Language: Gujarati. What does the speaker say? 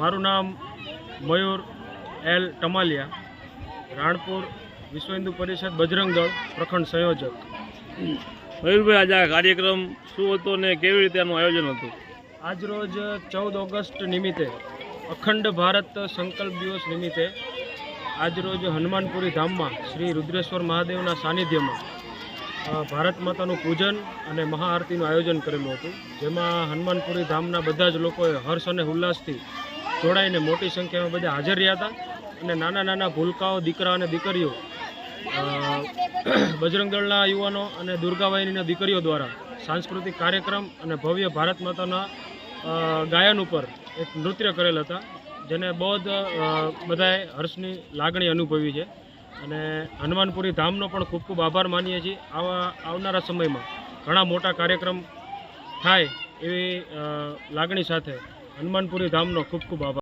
મારું નામ મયુર એલ ટમાલિયા રાણપુર વિશ્વ હિન્દુ પરિષદ બજરંગ દળ પ્રખંડ સંયોજક. મયુરભાઈ આજે આ કાર્યક્રમ શું હતો ને કેવી રીતે આનું આયોજન હતું? આજરોજ ચૌદ ઓગસ્ટ નિમિત્તે અખંડ ભારત સંકલ્પ દિવસ નિમિત્તે આજરોજ હનુમાનપુરી ધામમાં શ્રી રુદ્રેશ્વર મહાદેવના સાનિધ્યમાં ભારત માતાનું પૂજન અને મહાઆરતીનું આયોજન કરેલું હતું. જેમાં હનુમાનપુરી ધામના બધા જ લોકોએ હર્ષ અને ઉલ્લાસથી જોડાઈને મોટી સંખ્યામાં બધા હાજર રહ્યા હતા અને નાના નાના ભૂલકાઓ દીકરા અને દીકરીઓ અ, બજરંગ દળના યુવાનો અને દુર્ગાવાહિનીના દીકરીઓ દ્વારા સાંસ્કૃતિક કાર્યક્રમ અને ભવ્ય ભારત માતાના ગાયન ઉપર એક નૃત્ય કરેલ હતા જેને બહુ બધાએ હર્ષની લાગણી અનુભવી છે. અને હનુમાનપુરી ધામનો પણ ખૂબ ખૂબ આભાર માનીએ છીએ. આવા આવનારા સમયમાં ઘણા મોટા કાર્યક્રમ થાય એવી લાગણી સાથે હનુમાનપુરી ધામનો ખૂબ ખૂબ આભાર.